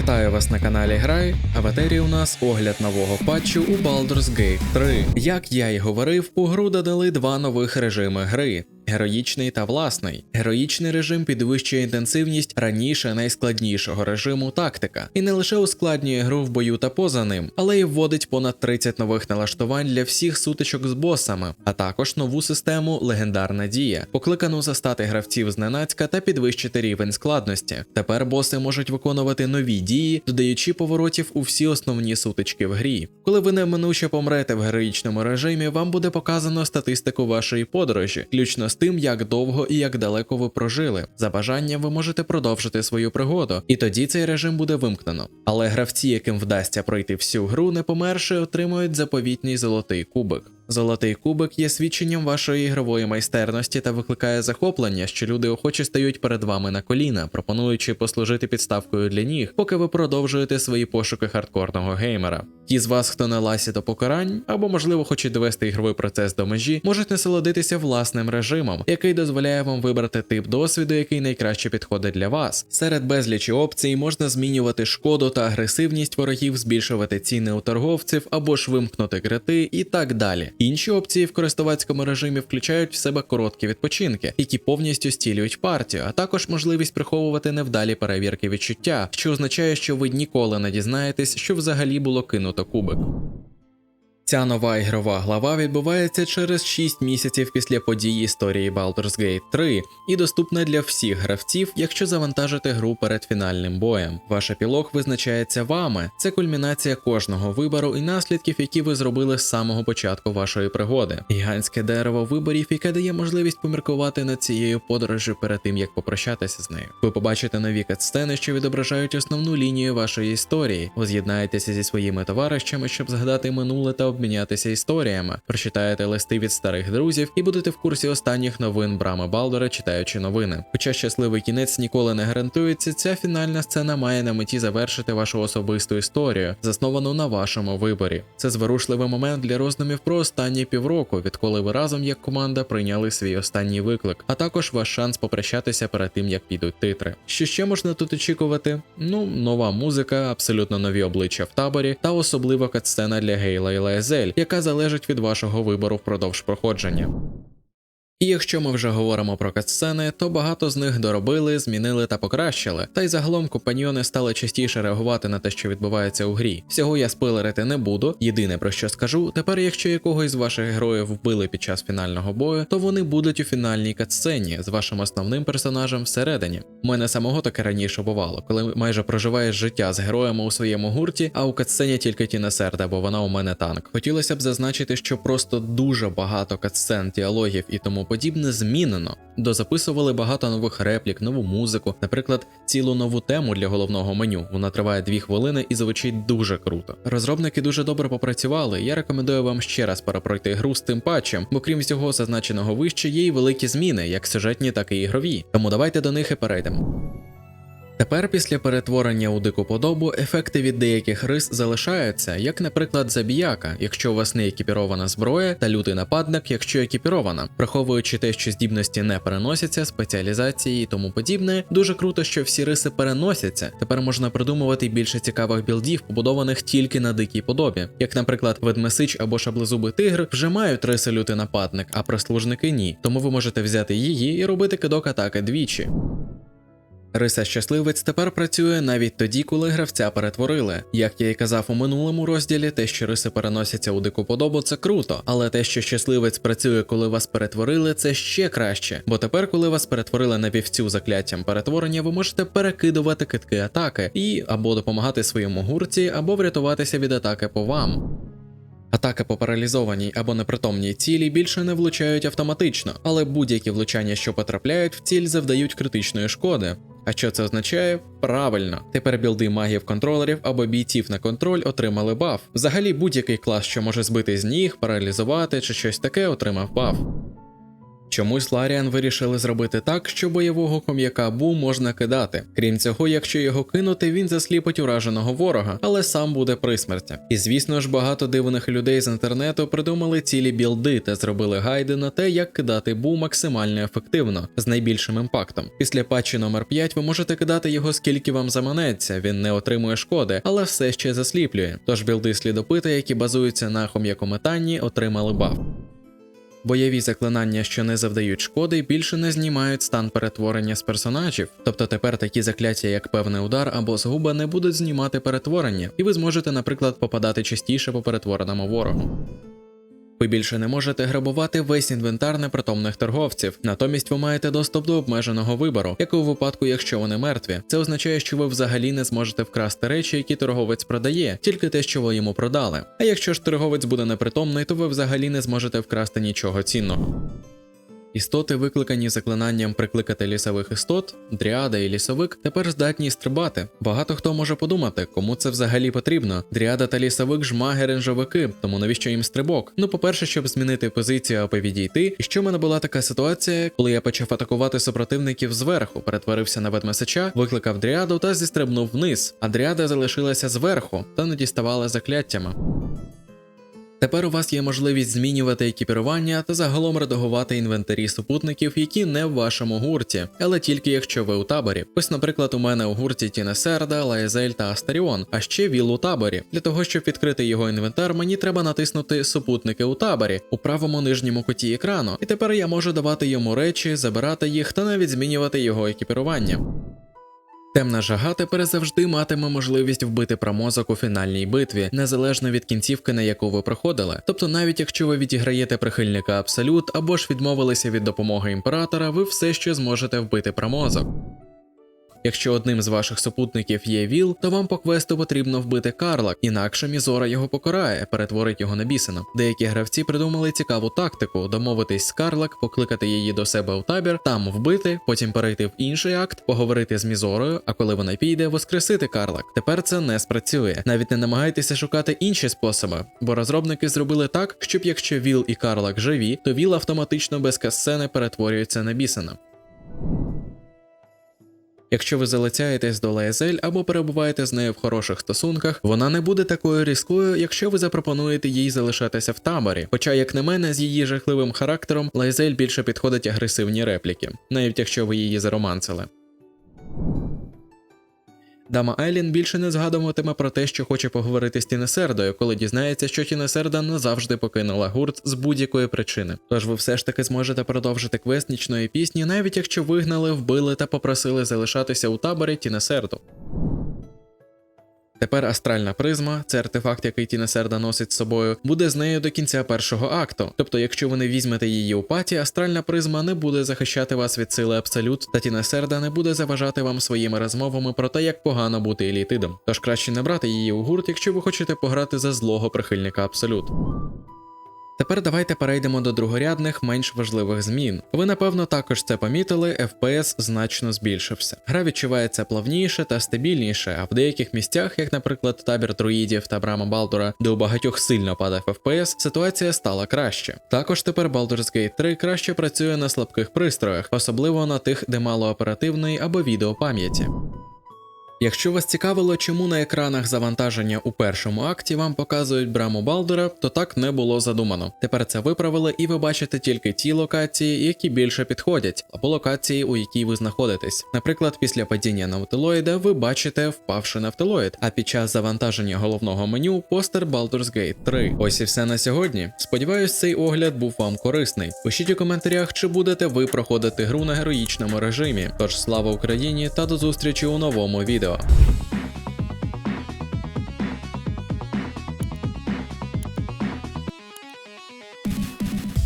вітаю вас на каналі Грай, а в етері у нас огляд нового патчу у Baldur's Gate 3. Як я й говорив, у гру додали два нових режими гри. Героїчний та власний. Героїчний режим підвищує інтенсивність раніше найскладнішого режиму тактика, і не лише ускладнює гру в бою та поза ним, але й вводить понад 30 нових налаштувань для всіх сутичок з босами, а також нову систему легендарна дія, покликану застати гравців зненацька та підвищити рівень складності. Тепер боси можуть виконувати нові дії, додаючи поворотів у всі основні сутички в грі. Коли ви неминуче помрете в героїчному режимі, вам буде показано статистику вашої подорожі, включно з тим, як довго і як далеко ви прожили. За бажанням ви можете продовжити свою пригоду, і тоді цей режим буде вимкнено. Але гравці, яким вдасться пройти всю гру, не померши, отримують заповітний золотий кубик. Золотий кубик є свідченням вашої ігрової майстерності та викликає захоплення, що люди охоче стають перед вами на коліна, пропонуючи послужити підставкою для ніг, поки ви продовжуєте свої пошуки хардкорного геймера. Ті з вас, хто на ласі до покарань, або можливо хочуть довести ігровий процес до межі, можуть насолодитися власним режимом, який дозволяє вам вибрати тип досвіду, який найкраще підходить для вас. Серед безлічі опцій можна змінювати шкоду та агресивність ворогів, збільшувати ціни у торговців або ж вимкнути крити і так далі. Інші опції в користувацькому режимі включають в себе короткі відпочинки, які повністю стілюють партію, а також можливість приховувати невдалі перевірки відчуття, що означає, що ви ніколи не дізнаєтесь, що взагалі було кинуто кубик. Ця нова ігрова глава відбувається через 6 місяців після подій історії Baldur's Gate 3 і доступна для всіх гравців, якщо завантажите гру перед фінальним боєм. Ваш епілог визначається вами. Це кульмінація кожного вибору і наслідків, які ви зробили з самого початку вашої пригоди. Гігантське дерево виборів, яке дає можливість поміркувати над цією подорожю перед тим, як попрощатися з нею. Ви побачите нові катсцени, що відображають основну лінію вашої історії. Ви з'єднаєтеся зі своїми товаришами, щоб згадати минуле та обмінятися історіями, прочитаєте листи від старих друзів і будете в курсі останніх новин Брами Балдора, читаючи новини. Хоча щасливий кінець ніколи не гарантується, ця фінальна сцена має на меті завершити вашу особисту історію, засновану на вашому виборі. Це зворушливий момент для роздумів про останні півроку, відколи ви разом як команда прийняли свій останній виклик, а також ваш шанс попрощатися перед тим, як підуть титри. Що ще можна тут очікувати? Ну, нова музика, абсолютно нові обличчя в таборі та особлива катсцена для Гейла і Лаезель, яка залежить від вашого вибору впродовж проходження. І якщо ми вже говоримо про катсцени, то багато з них доробили, змінили та покращили. Та й загалом компаньйони стали частіше реагувати на те, що відбувається у грі. Всього я спойлерити не буду. Єдине про що скажу, тепер, якщо якогось з ваших героїв вбили під час фінального бою, то вони будуть у фінальній катсцені з вашим основним персонажем всередині. У мене самого таке раніше бувало, коли майже проживаєш життя з героями у своєму гурті, а у катсцені тільки Тіна Серда, бо вона у мене танк. Хотілося б зазначити, що просто дуже багато катсцен, діалогів і тому подібне змінено. Дозаписували багато нових реплік, нову музику, наприклад, цілу нову тему для головного меню. Вона триває дві хвилини і звучить дуже круто. Розробники дуже добре попрацювали. Я рекомендую вам ще раз перепройти гру з тим патчем, бо крім всього зазначеного вище, є й великі зміни, як сюжетні, так і ігрові. Тому давайте до них і перейдемо. Тепер після перетворення у дику подобу ефекти від деяких рис залишаються, як, наприклад, забіяка, якщо у вас не екіпірована зброя, та лютий нападник, якщо екіпірована, враховуючи те, що здібності не переносяться, спеціалізації і тому подібне, дуже круто, що всі риси переносяться. Тепер можна придумувати більше цікавих білдів, побудованих тільки на дикій подобі, як, наприклад, ведмесич або шаблезубий тигр вже мають риси лютий нападник, а прислужники ні. Тому ви можете взяти її і робити кидок атаки двічі. Риса щасливець тепер працює навіть тоді, коли гравця перетворили. Як я й казав у минулому розділі, те, що риси переносяться у дику подобу, це круто, але те, що щасливець працює, коли вас перетворили, це ще краще. Бо тепер, коли вас перетворили на півцю закляттям перетворення, ви можете перекидувати китки атаки і або допомагати своєму гурті, або врятуватися від атаки по вам. Атаки по паралізованій або непритомній цілі більше не влучають автоматично, але будь-які влучання, що потрапляють в ціль, завдають критичної шкоди. А що це означає? Правильно, тепер білди магів контролерів або бійців на контроль отримали баф. Взагалі будь-який клас, що може збити з ніг, паралізувати чи щось таке, отримав баф. Чомусь Ларіан вирішили зробити так, що бойового ком'яка Бу можна кидати. Крім цього, якщо його кинути, він засліпить ураженого ворога, але сам буде при смерті. І звісно ж, багато дивних людей з інтернету придумали цілі білди та зробили гайди на те, як кидати Бу максимально ефективно, з найбільшим імпактом. Після патчі номер 5 ви можете кидати його скільки вам заманеться, він не отримує шкоди, але все ще засліплює. Тож білди слідопита, які базуються на хом'якометанні, отримали баф. Бойові заклинання, що не завдають шкоди, більше не знімають стан перетворення з персонажів, тобто тепер такі закляття, як певний удар або згуба, не будуть знімати перетворення, і ви зможете, наприклад, попадати частіше по перетвореному ворогу. Ви більше не можете грабувати весь інвентар непритомних торговців, натомість ви маєте доступ до обмеженого вибору, як у випадку, якщо вони мертві. Це означає, що ви взагалі не зможете вкрасти речі, які торговець продає, тільки те, що ви йому продали. А якщо ж торговець буде непритомний, то ви взагалі не зможете вкрасти нічого цінного. Істоти, викликані заклинанням прикликати лісових істот, дріада і лісовик, тепер здатні стрибати. Багато хто може подумати, кому це взагалі потрібно. Дріада та лісовик ж маги ренжовики, тому навіщо їм стрибок? Ну, по-перше, щоб змінити позицію або відійти. І що в мене була така ситуація, коли я почав атакувати супротивників зверху, перетворився на ведмесича, викликав дріаду та зістрибнув вниз, а дріада залишилася зверху та не діставала закляттями. Тепер у вас є можливість змінювати екіпірування та загалом редагувати інвентарі супутників, які не в вашому гурті, але тільки якщо ви у таборі. Ось, наприклад, у мене у гурті Тінесерда, Лаєзель та Астаріон, а ще Віл у таборі. Для того, щоб відкрити його інвентар, мені треба натиснути супутники у таборі у правому нижньому куті екрану, і тепер я можу давати йому речі, забирати їх та навіть змінювати його екіпірування. Темна жага тепер завжди матиме можливість вбити промозок у фінальній битві, незалежно від кінцівки, на яку ви проходили. Тобто, навіть якщо ви відіграєте прихильника абсолют або ж відмовилися від допомоги імператора, ви все ще зможете вбити промозок. Якщо одним з ваших супутників є ВІЛ, то вам по квесту потрібно вбити Карлак, інакше Мізора його покарає, перетворить його на бісена. Деякі гравці придумали цікаву тактику: домовитись з Карлак, покликати її до себе у табір, там вбити, потім перейти в інший акт, поговорити з Мізорою, а коли вона піде, воскресити Карлак. Тепер це не спрацює. Навіть не намагайтеся шукати інші способи, бо розробники зробили так, щоб якщо ВІЛ і Карлак живі, то ВІЛ автоматично без касцени перетворюється на бісена. Якщо ви залицяєтесь до Лаєзель або перебуваєте з нею в хороших стосунках, вона не буде такою різкою, якщо ви запропонуєте їй залишатися в таборі. Хоча, як на мене, з її жахливим характером Лаєзель більше підходить агресивні репліки, навіть якщо ви її заромансили. Дама Айлін більше не згадуватиме про те, що хоче поговорити з Тінесердою, коли дізнається, що Тінесерда назавжди покинула гурт з будь-якої причини. Тож ви все ж таки зможете продовжити квест нічної пісні, навіть якщо вигнали, вбили та попросили залишатися у таборі Тінесерду. Тепер астральна призма, це артефакт, який Тінесерда носить з собою, буде з нею до кінця першого акту. Тобто, якщо ви не візьмете її у паті, астральна призма не буде захищати вас від сили абсолют, та Тінесерда не буде заважати вам своїми розмовами про те, як погано бути елітидом. Тож краще не брати її у гурт, якщо ви хочете пограти за злого прихильника абсолют. Тепер давайте перейдемо до другорядних, менш важливих змін. Ви напевно також це помітили, FPS значно збільшився. Гра відчувається плавніше та стабільніше, а в деяких місцях, як, наприклад, табір друїдів та брама Балдура, де у багатьох сильно падав FPS, ситуація стала краще. Також тепер Baldur's Gate 3 краще працює на слабких пристроях, особливо на тих, де мало оперативної або відеопам'яті. Якщо вас цікавило, чому на екранах завантаження у першому акті вам показують браму Балдера, то так не було задумано. Тепер це виправили, і ви бачите тільки ті локації, які більше підходять, або локації, у якій ви знаходитесь. Наприклад, після падіння наутилоїда ви бачите впавши нафтилоїд, а під час завантаження головного меню постер Baldur's Gate 3. Ось і все на сьогодні. Сподіваюсь, цей огляд був вам корисний. Пишіть у коментарях, чи будете ви проходити гру на героїчному режимі. Тож слава Україні та до зустрічі у новому відео. oluyor.